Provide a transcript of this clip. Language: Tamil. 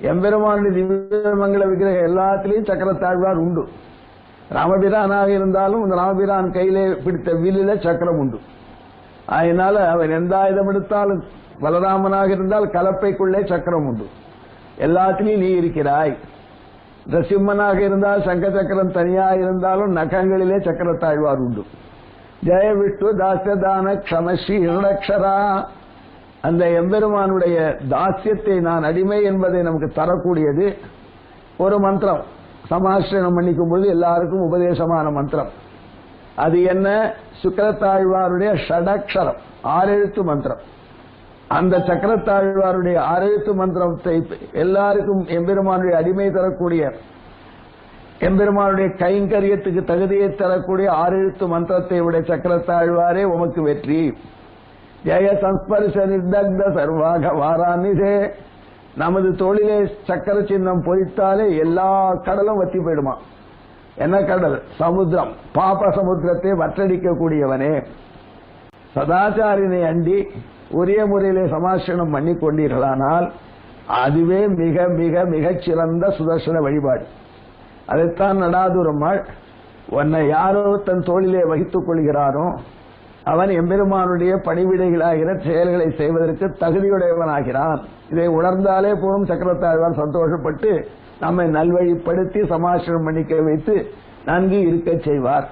எம்பெருமானுடைய திவ்யமங்கல விக்கிரகம் எல்லாத்திலையும் சக்கரத்தாழ்வார் உண்டு. ராமபிரானாக இருந்தாலும் இந்த ராமபிரான் கையிலே பிடித்த வில்லில சக்கரம் உண்டு. அதனால அவர் எந்த ஆயுதம் எடுத்தாலும் பலராமனாக இருந்தால் கலப்பைக்குள்ளே சக்கரம் உண்டு. எல்லாத்திலையும் நீ இருக்கிறாய். நரசிம்மனாக இருந்தால் சங்க சக்கரம் தனியா இருந்தாலும் நகங்களிலே சக்கரத்தாழ்வார் உண்டு. ஜெய விட்டு தாசதான க்ஷமஸ்ரீ அந்த எம்பெருமானுடைய தாசியத்தை நான் அடிமை என்பதை நமக்கு தரக்கூடியது ஒரு மந்திரம். சமாசிரணம் பண்ணிக்கும் பொழுது எல்லாருக்கும் உபதேசமான மந்திரம். அது என்ன? சுக்கரத்தாழ்வாருடைய ஷடக்ஷரம் ஆரெழுத்து மந்திரம். அந்த சக்கரத்தாழ்வாருடைய ஆரெழுத்து மந்திரத்தை எல்லாருக்கும் எம்பெருமானுடைய அடிமை தரக்கூடிய எம்பெருமானுடைய கைங்கரியத்துக்கு தகுதியை தரக்கூடிய ஆரெழுத்து மந்திரத்தை உடைய சக்கரத்தாழ்வாரே உமக்கு வெற்றி. ஜெய சம்ஸ்பர்ஷ நிர்தக்த சர்வாக வாராநிதே நமது தொழிலே சக்கர சின்னம் பொறித்தாலே எல்லா கடலும் வத்தி போயிடுமா? என்ன கடல்? சமுத்திரம். பாப சமுத்திரத்தை வற்றடிக்கக்கூடியவனே. சதாச்சாரியனை அண்டி உரிய முறையிலே சமாசனம் பண்ணி கொண்டீர்களானால் அதுவே மிக மிக மிகச் சிறந்த சுதர்சன வழிபாடு. அதைத்தான் நடாதுரம்மாள் உன்னை யாரோ தன் தோளிலே வகித்துக் கொள்கிறாரோ அவன் எம்பெருமானுடைய பணிவிடைகளாகிற செயல்களை செய்வதற்கு தகுதியுடையவனாகிறான். இதை உணர்ந்தாலே போதும் சக்கரத்தாழ்வார் சந்தோஷப்பட்டு நம்மை நல்வழிப்படுத்தி சமாசனம் பண்ணிக்க வைத்து நன்கு இருக்கச் செய்வார்.